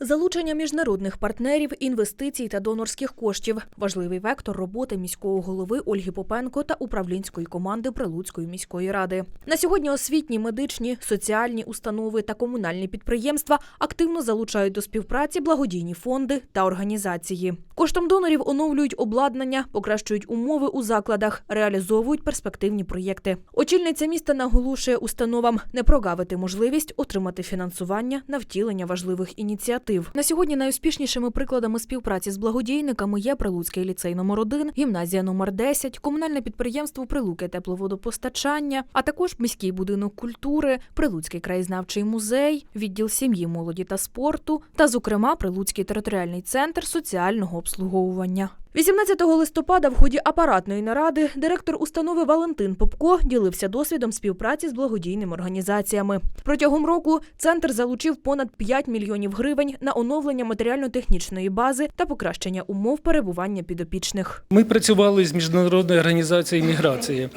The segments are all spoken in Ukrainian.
Залучення міжнародних партнерів, інвестицій та донорських коштів важливий вектор роботи міського голови Ольги Попенко та управлінської команди Прилуцької міської ради. На сьогодні освітні, медичні, соціальні установи та комунальні підприємства активно залучають до співпраці благодійні фонди та організації. Коштом донорів оновлюють обладнання, покращують умови у закладах, реалізовують перспективні проєкти. Очільниця міста наголошує установам не прогавити можливість отримати фінансування на втілення важливих ініціатив. На сьогодні найуспішнішими прикладами співпраці з благодійниками є Прилуцький ліцей номер 1 гімназія номер 10 комунальне підприємство Прилуки тепловодопостачання, а також міський будинок культури, Прилуцький краєзнавчий музей, відділ сім'ї, молоді та спорту, та, зокрема, Прилуцький територіальний центр соціального обслуговування. 18 листопада в ході апаратної наради директор установи Валентин Попко ділився досвідом співпраці з благодійними організаціями. Протягом року центр залучив понад 5 мільйонів гривень на оновлення матеріально-технічної бази та покращення умов перебування підопічних. Ми працювали з міжнародною організацією міграції.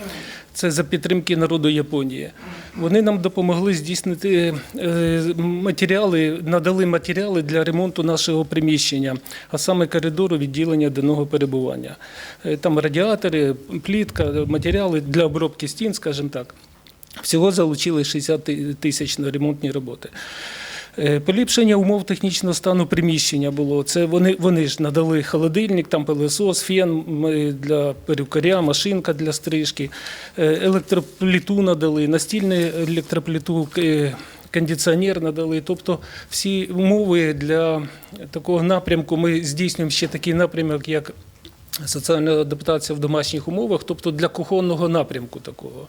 Це за підтримки народу Японії. Вони нам допомогли здійснити е, матеріали, надали матеріали для ремонту нашого приміщення, а саме коридору відділення денного перебування. Е, Там радіатори, плітка, матеріали для обробки стін, скажімо так. Всього залучили 60 тисяч на ремонтні роботи. Е, Поліпшення умов технічного стану приміщення було. Це вони, вони ж надали холодильник, там пилосос, фен для перукаря, машинка для стрижки, е, електропліту надали, настільну електропліту. е, Кондиціонер надали, тобто всі умови для такого напрямку. Ми здійснюємо ще такий напрямок, як соціальна адаптація в домашніх умовах, тобто для кухонного напрямку такого.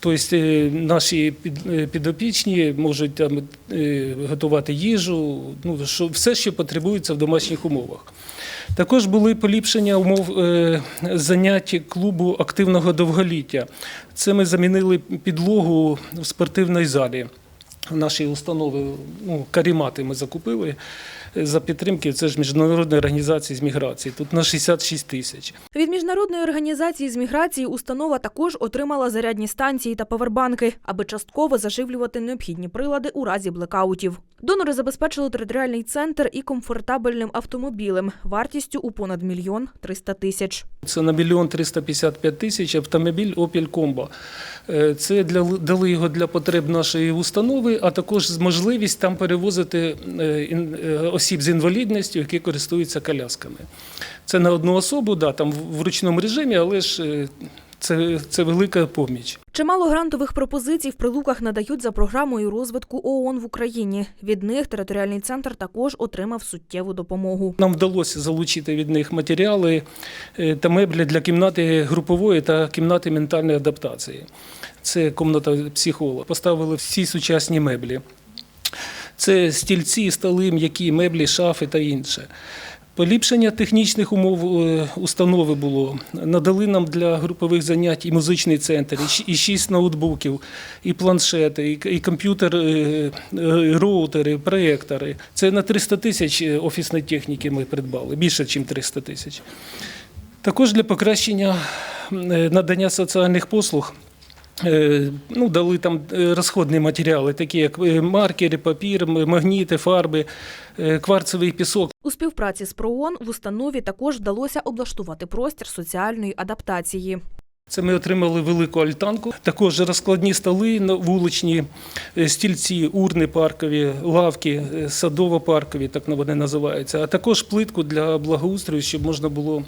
Тобто е, наші е, підопічні можуть там е, готувати їжу, ну що все, що потребується в домашніх умовах. Також були поліпшення умов занять клубу активного довголіття. Це ми замінили підлогу в спортивній залі. В нашій установи ну, карімати ми закупили за підтримки. Це ж міжнародної організації з міграції. Тут на 66 тисяч. Від міжнародної організації з міграції установа також отримала зарядні станції та павербанки, аби частково заживлювати необхідні прилади у разі блекаутів. Донори забезпечили територіальний центр і комфортабельним автомобілем вартістю у понад мільйон триста тисяч. Це на мільйон 355 тисяч автомобіль Opel Combo. Е, Це для, дали його для потреб нашої установи, а також можливість там перевозити е, е, осіб з інвалідністю, які користуються колясками. Це на одну особу, да, там в ручному режимі, але ж е, це, це велика поміч. Чимало грантових пропозицій в прилуках надають за програмою розвитку ООН в Україні. Від них територіальний центр також отримав суттєву допомогу. Нам вдалося залучити від них матеріали е, та меблі для кімнати групової та кімнати ментальної адаптації. Це кімната психолога. Поставили всі сучасні меблі. Це стільці, столи, м'які меблі, шафи та інше. Поліпшення технічних умов е, установи було. Надали нам для групових занять і музичний центр, і шість ноутбуків, і планшети, і, і комп'ютер, е, е, роутери, проєктори. Це на 300 тисяч офісної техніки ми придбали, більше, ніж 300 тисяч. Також для покращення надання соціальних послуг. Е, Ну, дали там е, розходні матеріали, такі як е, маркери, папір, магніти, фарби, кварцевий пісок. У співпраці з ПРООН в установі також вдалося облаштувати простір соціальної адаптації. Це ми отримали велику альтанку. Також розкладні столи на- вуличні, стільці, урни паркові, лавки, садово-паркові, так вони називаються, а також плитку для благоустрою, щоб можна було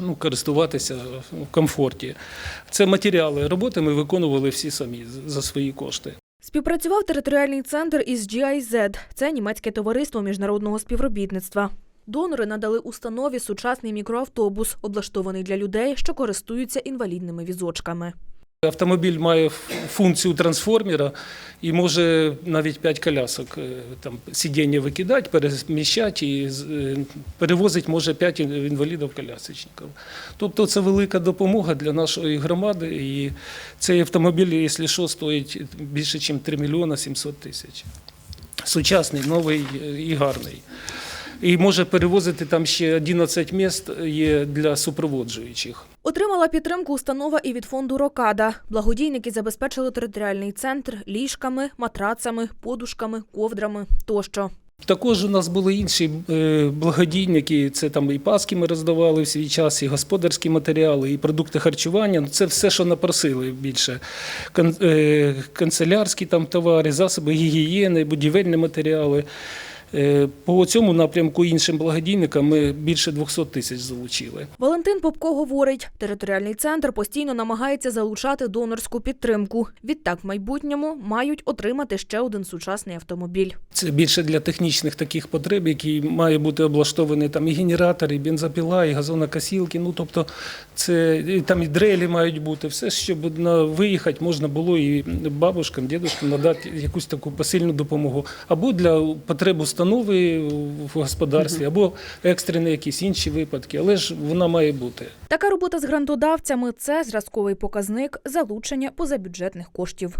ну, користуватися в комфорті. Це матеріали роботи ми виконували всі самі за свої кошти. Співпрацював територіальний центр із GIZ – це німецьке товариство міжнародного співробітництва. Донори надали установі сучасний мікроавтобус, облаштований для людей, що користуються інвалідними візочками. Автомобіль має функцію трансформера і може навіть 5 колясок е, там сидіння викидати, переміщати і е, перевозить може 5 інвалідів колясочників. Тобто це велика допомога для нашої громади. І цей автомобіль, якщо що, стоїть більше, ніж 3 мільйони 700 тисяч. Сучасний, новий е, і гарний. І може перевозити там ще 11 міст є для супроводжуючих. Отримала підтримку установа і від фонду Рокада. Благодійники забезпечили територіальний центр ліжками, матрацами, подушками, ковдрами тощо. Також у нас були інші е, благодійники. Це там і паски ми роздавали в свій час, і господарські матеріали, і продукти харчування. Ну, Це все, що напросили більше. Е, Канцелярські там товари, засоби гігієни, будівельні матеріали. Е, По цьому напрямку іншим благодійникам ми більше 200 тисяч залучили. Валентин Попко говорить, територіальний центр постійно намагається залучати донорську підтримку. Відтак, в майбутньому мають отримати ще один сучасний автомобіль. Це більше для технічних таких потреб, які має бути облаштований там і генератор, і бензопіла, і газонокосілки. Ну тобто, це і там і дрелі мають бути. Все, щоб на виїхати можна було і бабушкам, дідушкам надати якусь таку посильну допомогу, або для потреб установи в господарстві, або екстрені якісь інші випадки. Але ж вона має бути. Така робота з грантодавцями це зразковий показник залучення позабюджетних коштів.